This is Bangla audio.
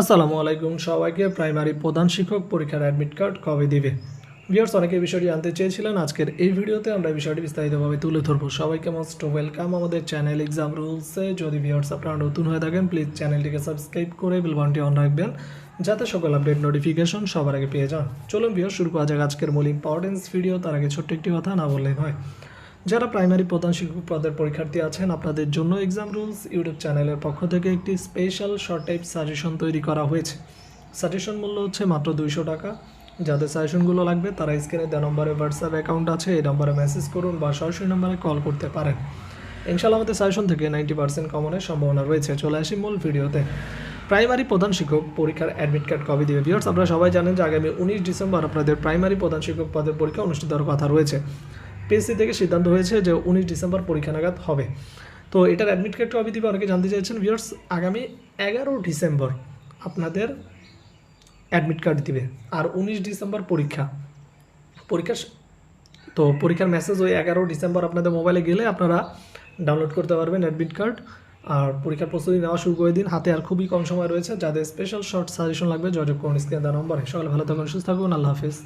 আসসালামু আলাইকুম সবাইকে, প্রাইমারি প্রধান শিক্ষক পরীক্ষার অ্যাডমিট কার্ড কবে দিবে? ভিউয়ার্স অনেকে বিষয়টি জানতে চেয়েছিলেন। আজকের এই ভিডিওতে আমরা বিষয়টি বিস্তারিতভাবে তুলে ধরবো। সবাইকে মোস্ট ওয়েলকাম আমাদের চ্যানেল এক্সাম রুলসে যদি ভিউয়ার্স আপনারা নতুন হয়ে থাকেন প্লিজ চ্যানেলটিকে সাবস্ক্রাইব করে বেলবানটি অন রাখবেন, যাতে সকল আপডেট নোটিফিকেশন সবার আগে পেয়ে যান। চলুন ভিউয়ার্স শুরু করা যাক আজকের মূল ইম্পর্টেন্স ভিডিও তার আগে ছোট্ট একটি কথা না বললেই হয় যারা প্রাইমারি প্রধান শিক্ষক পদের পরীক্ষার্থী আছেন, আপনাদের জন্য এক্সাম রুলস ইউটিউব চ্যানেলের পক্ষ থেকে একটি স্পেশাল শর্ট টাইপ সাজেশন তৈরি করা হয়েছে। সাজেশন মূল্য হচ্ছে মাত্র দুইশো টাকা। যাদের সাজেশনগুলো লাগবে, তারা স্ক্রিনে দেওয়া নম্বরে হোয়াটসঅ্যাপ অ্যাকাউন্ট আছে, এই নম্বরে মেসেজ করুন বা সরাসরি নম্বরে কল করতে পারেন। ইনশাল্লাহ আমাদের সাজেশন থেকে নাইনটি পার্সেন্ট কমনের সম্ভাবনা রয়েছে। চলে আসি মূল ভিডিওতে। প্রাইমারি প্রধান শিক্ষক পরীক্ষার অ্যাডমিট কার্ড কবে দিবে ভিউয়ার্স আপনারা সবাই জানেন যে আগামী উনিশ ডিসেম্বর আপনাদের প্রাইমারি প্রধান শিক্ষক পদের পরীক্ষা অনুষ্ঠিত হওয়ার কথা রয়েছে। পিএসসি থেকে সিদ্ধান্ত হয়েছে যে উনিশ ডিসেম্বর পরীক্ষা নাগাদ হবে। তো এটার অ্যাডমিট কার্ড কবে দিবে অনেকে জানতে চাইছেন। ভিউয়ার্স আগামী এগারো ডিসেম্বর আপনাদের অ্যাডমিট কার্ড দিবে। আর উনিশ ডিসেম্বর পরীক্ষা। পরীক্ষা তো পরীক্ষার মেসেজ ওই এগারো ডিসেম্বর আপনাদের মোবাইলে গেলে আপনারা ডাউনলোড করতে পারবেন অ্যাডমিট কার্ড আর পরীক্ষার প্রস্তুতি নেওয়া শুরু করে দিন। হাতে আর খুবই কম সময় রয়েছে। যাদের স্পেশাল শর্ট সাজেশন লাগবে, যোগাযোগ করুন স্ক্রিনে দেওয়া নম্বরে। সকালে ভালো থাকুন, সুস্থ থাকুন। আল্লাহ হাফিজ।